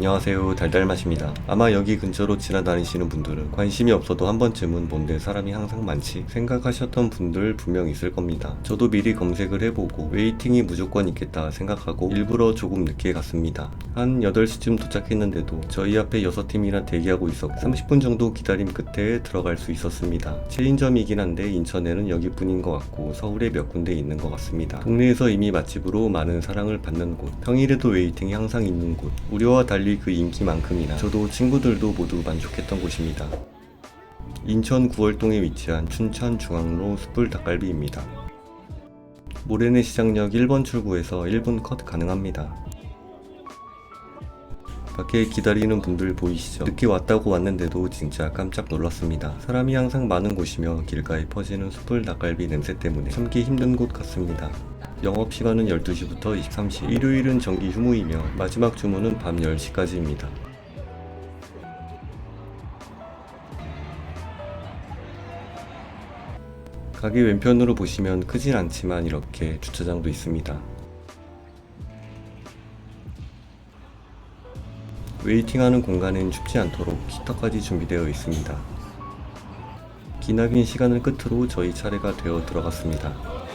안녕하세요. 달달맛입니다. 아마 여기 근처로 지나다니시는 분들은 관심이 없어도 한 번쯤은 뭔데 사람이 항상 많지 생각하셨던 분들 분명 있을 겁니다. 저도 미리 검색을 해보고 웨이팅이 무조건 있겠다 생각하고 일부러 조금 늦게 갔습니다. 한 8시쯤 도착했는데도 저희 앞에 6팀이나 대기하고 있었고 30분 정도 기다림 끝에 들어갈 수 있었습니다. 체인점이긴 한데 인천에는 여기뿐인 것 같고 서울에 몇 군데 있는 것 같습니다. 동네에서 이미 맛집으로 많은 사랑을 받는 곳 평일에도 웨이팅이 항상 있는 곳 우려와 달리 그 인기만큼이나 저도 친구들도 모두 만족했던 곳입니다 인천 구월동에 위치한 춘천 중앙로 숯불 닭갈비입니다 모래내 시장역 1번 출구에서 1분 컷 가능합니다 밖에 기다리는 분들 보이시죠? 늦게 왔다고 왔는데도 진짜 깜짝 놀랐습니다. 사람이 항상 많은 곳이며 길가에 퍼지는 숯불 닭갈비 냄새 때문에 참기 힘든 곳 같습니다. 영업시간은 12시부터 23시, 일요일은 정기 휴무이며 마지막 주문은 밤 10시까지입니다. 가게 왼편으로 보시면 크진 않지만 이렇게 주차장도 있습니다. 웨이팅하는 공간은 춥지 않도록 히터까지 준비되어 있습니다. 기나긴 시간을 끝으로 저희 차례가 되어 들어갔습니다.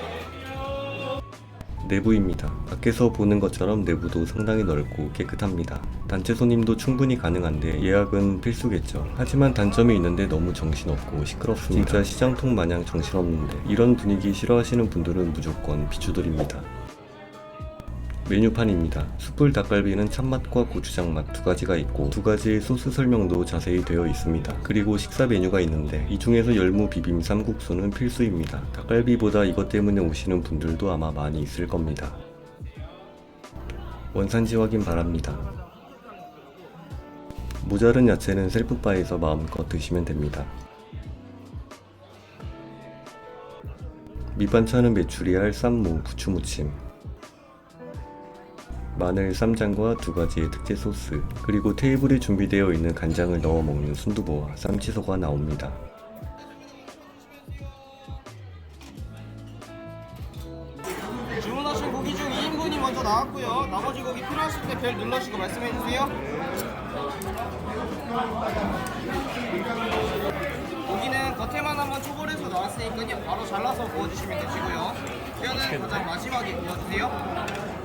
내부입니다. 밖에서 보는 것처럼 내부도 상당히 넓고 깨끗합니다. 단체 손님도 충분히 가능한데 예약은 필수겠죠. 하지만 단점이 있는데 너무 정신없고 시끄럽습니다. 진짜 시장통 마냥 정신없는데 이런 분위기 싫어하시는 분들은 무조건 비추드립니다. 메뉴판입니다. 숯불 닭갈비는 참맛과 고추장 맛 두 가지가 있고 두 가지의 소스 설명도 자세히 되어 있습니다. 그리고 식사 메뉴가 있는데 이 중에서 열무 비빔 쌈국수는 필수입니다. 닭갈비보다 이것 때문에 오시는 분들도 아마 많이 있을 겁니다. 원산지 확인 바랍니다. 모자른 야채는 셀프바에서 마음껏 드시면 됩니다. 밑반찬은 메추리알, 쌈무, 부추무침, 마늘, 쌈장과 두 가지의 특제 소스, 그리고 테이블에 준비되어 있는 간장을 넣어 먹는 순두부와 쌈치소가 나옵니다. 주문하신 고기 중 2인분이 먼저 나왔고요. 나머지 고기 필요하실 때벨 눌러주시고 말씀해 주세요. 고기는 겉에만 한번 초벌해서 나왔으니까요. 바로 잘라서 구워주시면 되시고요. 뼈는 가장 마지막에 구워주세요.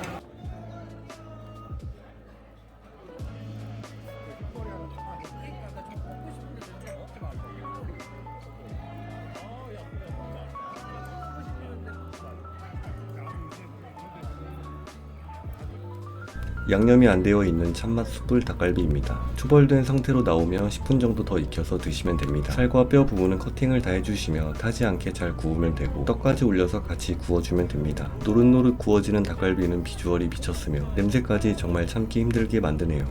양념이 안 되어 있는 참맛 숯불 닭갈비입니다. 초벌된 상태로 나오면 10분 정도 더 익혀서 드시면 됩니다. 살과 뼈 부분은 커팅을 다 해주시며 타지 않게 잘 구우면 되고 떡까지 올려서 같이 구워주면 됩니다. 노릇노릇 구워지는 닭갈비는 비주얼이 미쳤으며 냄새까지 정말 참기 힘들게 만드네요.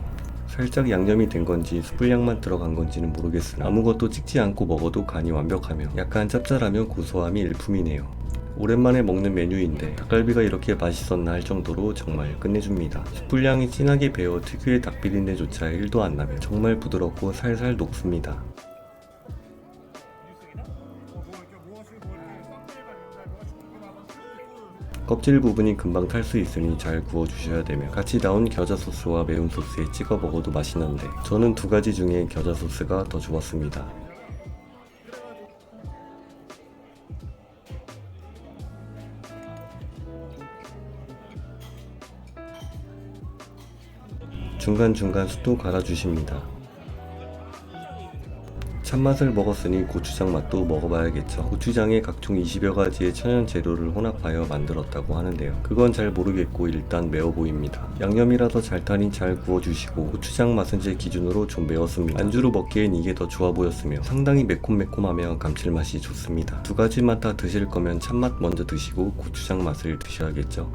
살짝 양념이 된 건지 숯불향만 들어간 건지는 모르겠으나 아무것도 찍지 않고 먹어도 간이 완벽하며 약간 짭짤하며 고소함이 일품이네요. 오랜만에 먹는 메뉴인데 닭갈비가 이렇게 맛있었나 할 정도로 정말 끝내줍니다. 숯불향이 진하게 배어 특유의 닭비린내조차 1도 안 나며 정말 부드럽고 살살 녹습니다. 껍질 부분이 금방 탈 수 있으니 잘 구워주셔야 되며 같이 나온 겨자 소스와 매운 소스에 찍어 먹어도 맛있는데 저는 두 가지 중에 겨자 소스가 더 좋았습니다. 중간중간 숯도 갈아주십니다. 참맛을 먹었으니 고추장 맛도 먹어봐야겠죠. 고추장에 각종 20여 가지의 천연 재료를 혼합하여 만들었다고 하는데요. 그건 잘 모르겠고 일단 매워 보입니다. 양념이라도 잘 타니 잘 구워주시고 고추장 맛은 제 기준으로 좀 매웠습니다. 안주로 먹기엔 이게 더 좋아 보였으며 상당히 매콤매콤하며 감칠맛이 좋습니다. 두 가지 맛 다 드실 거면 참맛 먼저 드시고 고추장 맛을 드셔야겠죠.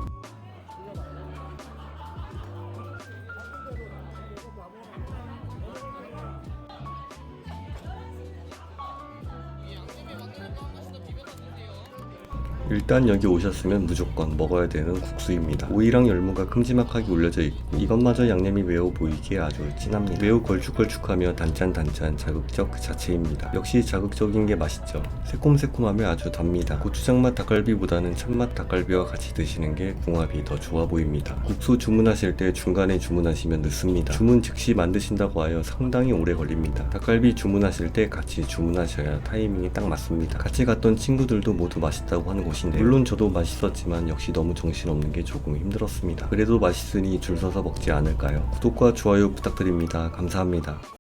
일단 여기 오셨으면 무조건 먹어야 되는 국수입니다. 오이랑 열무가 큼지막하게 올려져 있고 이것마저 양념이 매워 보이기에 아주 진합니다. 매우 걸쭉걸쭉하며 단짠단짠 자극적 그 자체입니다. 역시 자극적인 게 맛있죠. 새콤새콤하며 아주 답니다. 고추장맛 닭갈비보다는 참맛 닭갈비와 같이 드시는 게 궁합이 더 좋아 보입니다. 국수 주문하실 때 중간에 주문하시면 늦습니다. 주문 즉시 만드신다고 하여 상당히 오래 걸립니다. 닭갈비 주문하실 때 같이 주문하셔야 타이밍이 딱 맞습니다. 같이 갔던 친구들도 모두 맛있다고 하는 곳 인데 물론 저도 맛있었지만 역시 너무 정신없는 게 조금 힘들었습니다. 그래도 맛있으니 줄 서서 먹지 않을까요? 구독과 좋아요 부탁드립니다. 감사합니다.